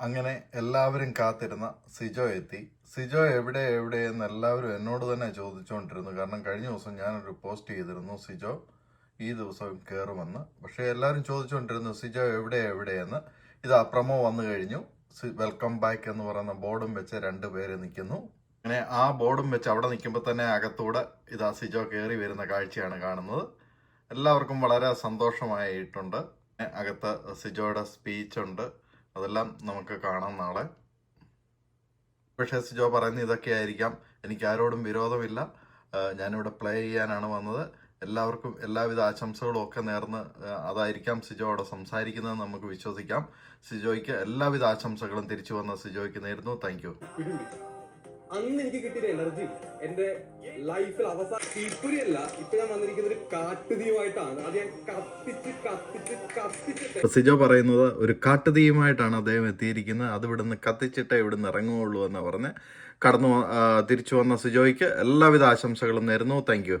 അങ്ങനെ എല്ലാവരും കാത്തിരുന്ന സിജോ എത്തി. സിജോ എവിടെ എവിടെ എന്ന് എല്ലാവരും എന്നോട് തന്നെ ചോദിച്ചുകൊണ്ടിരുന്നു കാരണം കഴിഞ്ഞ ദിവസം ഞാനൊരു പോസ്റ്റ് ചെയ്തിരുന്നു. സിജോ ഈ ദിവസം കയറുമെന്ന് പക്ഷേ എല്ലാവരും ചോദിച്ചുകൊണ്ടിരുന്നു സിജോ എവിടെ എവിടെയെന്ന് ഇത് അപ്രമോ വന്നു കഴിഞ്ഞു. വെൽക്കം ബാക്ക് എന്ന് പറയുന്ന ബോർഡും വെച്ച് രണ്ട് പേര് നിൽക്കുന്നു. അങ്ങനെ ആ ബോർഡും വെച്ച് അവിടെ നിൽക്കുമ്പോൾ തന്നെ അകത്തൂടെ ഇതാ സിജോ കയറി വരുന്ന കാഴ്ചയാണ് കാണുന്നത്. എല്ലാവർക്കും വളരെ സന്തോഷമായിട്ടുണ്ട്. അകത്ത് സിജോയുടെ സ്പീച്ച് ഉണ്ട് അതെല്ലാം നമുക്ക് കാണാം നാളെ. പക്ഷേ സിജോ പറയുന്ന ഇതൊക്കെ ആയിരിക്കാം. എനിക്ക് ആരോടും വിരോധമില്ല. ഞാനിവിടെ പ്ലേ ചെയ്യാനാണ് വന്നത്. എല്ലാവർക്കും എല്ലാവിധ ആശംസകളും ഒക്കെ നേർന്ന് അതായിരിക്കാം സിജോ അവിടെ സംസാരിക്കുന്നത് നമുക്ക് വിശ്വസിക്കാം. സിജോയ്ക്ക് എല്ലാവിധ ആശംസകളും തിരിച്ചു വന്ന സിജോയ്ക്ക് നേരുന്നു. താങ്ക്. അന്ന് എനിക്ക് കിട്ടിയ എനർജി എന്റെ ലൈഫിൽ അവസാന തീപ്പൊരിയല്ല ഇപ്പൊ ഞാൻ വന്നിരിക്കുന്ന ഒരു കാട്ടുതീയുമായിട്ടാണ്. അത് ഞാൻ കത്തിച്ച് കത്തിച്ച് കത്തിച്ചിട്ട് സിജോ പറയുന്നത് ഒരു കാട്ടുതീയുമായിട്ടാണ് അദ്ദേഹം എത്തിയിരിക്കുന്നത്. അത് ഇവിടുന്ന് കത്തിച്ചിട്ടേ ഇവിടുന്ന് ഇറങ്ങുകയുള്ളൂ എന്ന് പറഞ്ഞ് കടന്നു തിരിച്ചു വന്ന സിജോയ്ക്ക് എല്ലാവിധ ആശംസകളും നേരുന്നു. താങ്ക്